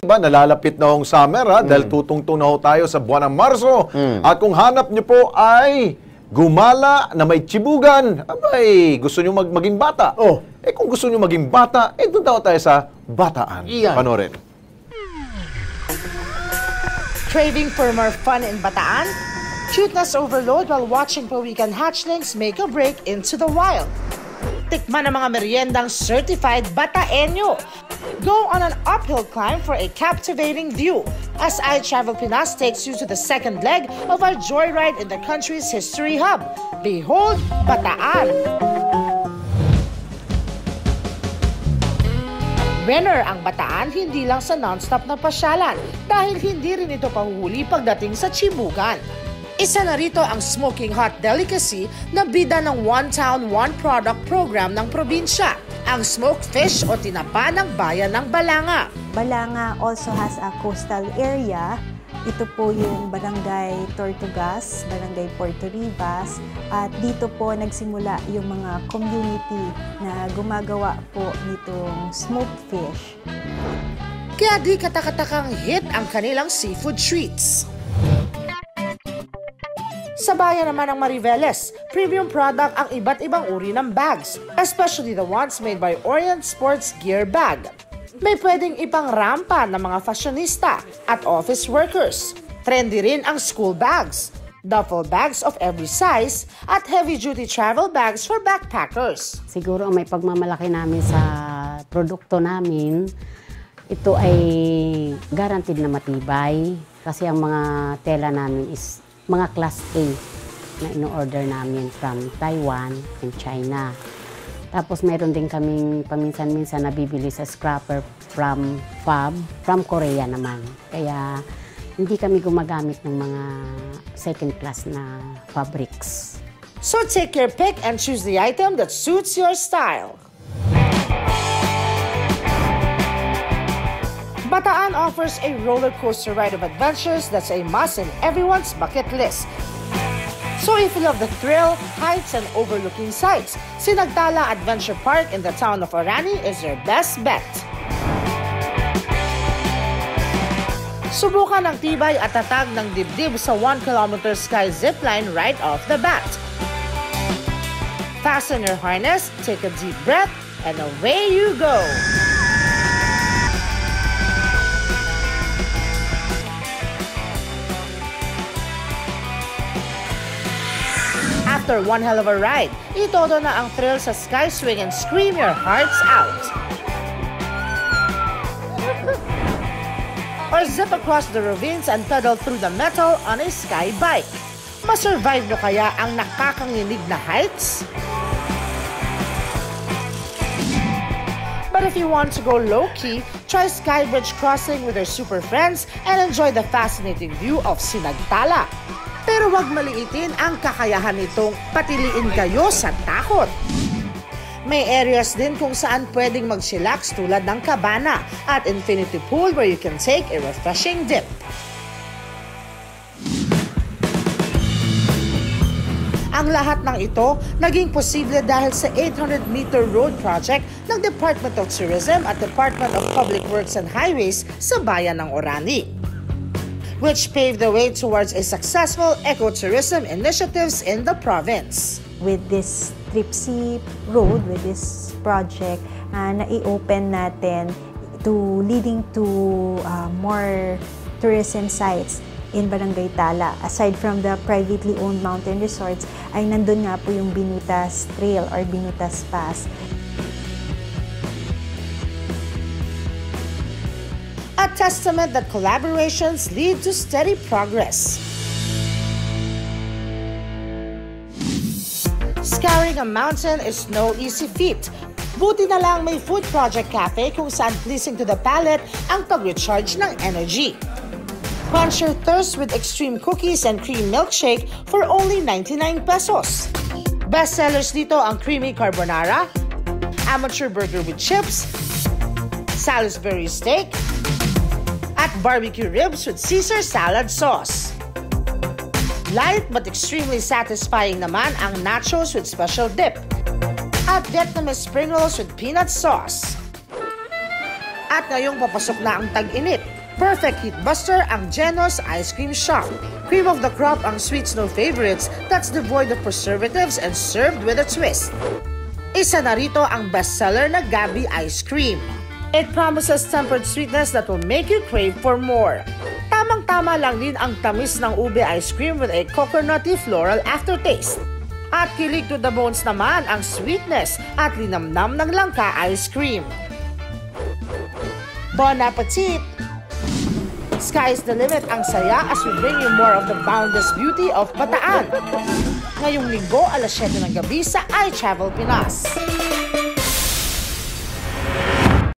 Ba, nalalapit na hong summer ha, dahil tutungtong na ho tayo sa buwan ng Marso. At kung hanap nyo po ay gumala na may chibugan, abay, gusto nyo mag maging bata. Oh. Eh kung gusto nyo maging bata, eh doon daw tayo sa bataan. Iyan. Panorin. Craving for more fun in Bataan? Cuteness overload while watching Pawikan hatchlings make a break into the wild. Tikman ang mga meriendang certified Bataenyo. Go on an uphill climb for a captivating view as I Travel Pinas takes you to the second leg of our joyride in the country's history hub. Behold, Bataan! Winner ang Bataan hindi lang sa non-stop na pasyalan dahil hindi rin ito pahuhuli pagdating sa Chibugan. Isa na rito ang smoking hot delicacy na bida ng One Town, One Product program ng probinsya, ang smoked fish o tinapa ng bayan ng Balanga. Balanga also has a coastal area. Ito po yung Barangay Tortugas, Barangay Puerto Rivas. At dito po nagsimula yung mga community na gumagawa po nitong smoked fish. Kaya di katakatakang hit ang kanilang seafood treats. Sa bayan naman ng Mariveles, premium product ang iba't ibang uri ng bags, especially the ones made by Orient Sports Gear Bag. May pwedeng ipang rampa ng mga fashionista at office workers. Trendy rin ang school bags, duffel bags of every size, at heavy-duty travel bags for backpackers. Siguro ang may pagmamalaki namin sa produkto namin, ito ay guaranteed na matibay kasi ang mga tela namin is mga class A na ino-order namin from Taiwan and China. Tapos meron din kaming paminsan-minsan nabibili sa scrapper from Fab, from Korea naman. Kaya hindi kami gumagamit ng mga second class na fabrics. So take your pick and choose the item that suits your style. Bataan offers a roller coaster ride of adventures that's a must in everyone's bucket list. So if you love the thrill, heights, and overlooking sights, Sinagtala Adventure Park in the town of Orani is your best bet. Subukan ang tibay at tatag ng dibdib sa 1 km sky zipline right off the bat. Fasten your harness, take a deep breath, and away you go! After one hell of a ride, itodo na ang thrill sa sky swing and scream your hearts out. Or zip across the ravines and pedal through the metal on a sky bike. Masurvive nyo kaya ang nakakanginig na heights? But if you want to go low-key, try Skybridge Crossing with your super friends and enjoy the fascinating view of Sinagtala. Pero wag maliitin ang kakayahan nitong patiliin kayo sa takot. May areas din kung saan pwedeng mag-chillax tulad ng cabana at infinity pool where you can take a refreshing dip. Ang lahat ng ito naging posible dahil sa 800-meter road project ng Department of Tourism at Department of Public Works and Highways sa bayan ng Orani which paved the way towards a successful ecotourism initiatives in the province. With this Tripsy Road, with this project, uh, na-i-open natin to leading to uh, more tourism sites in Barangay Tala. Aside from the privately owned mountain resorts, ay nandun nga po yung Binutas Trail or Binutas Pass. A testament that collaborations lead to steady progress. Scouring a mountain is no easy feat. Buti na lang may food project cafe kung saan pleasing to the palate ang pag-recharge ng energy. Quench your thirst with extreme cookies and cream milkshake for only 99 pesos. Best sellers dito ang creamy carbonara, amateur burger with chips, Salisbury steak, at barbecue ribs with Caesar salad sauce. Light but extremely satisfying naman ang nachos with special dip. At Vietnamese spring rolls with peanut sauce. At ngayong papasok na ang tag-init, perfect heat buster ang Genos Ice Cream Shop. Cream of the crop ang sweet snow favorites that's devoid of preservatives and served with a twist. Isa na rito ang bestseller na Gabi Ice Cream. It promises tempered sweetness that will make you crave for more. Tamang-tama lang din ang tamis ng ube ice cream with a coconutty floral aftertaste. At kilig to the bones naman ang sweetness at linamnam ng langka ice cream. Bon appetit! Sky's the limit ang saya as we bring you more of the boundless beauty of Bataan. Ngayong linggo, alas 7 ng gabi sa iTravel Pinas.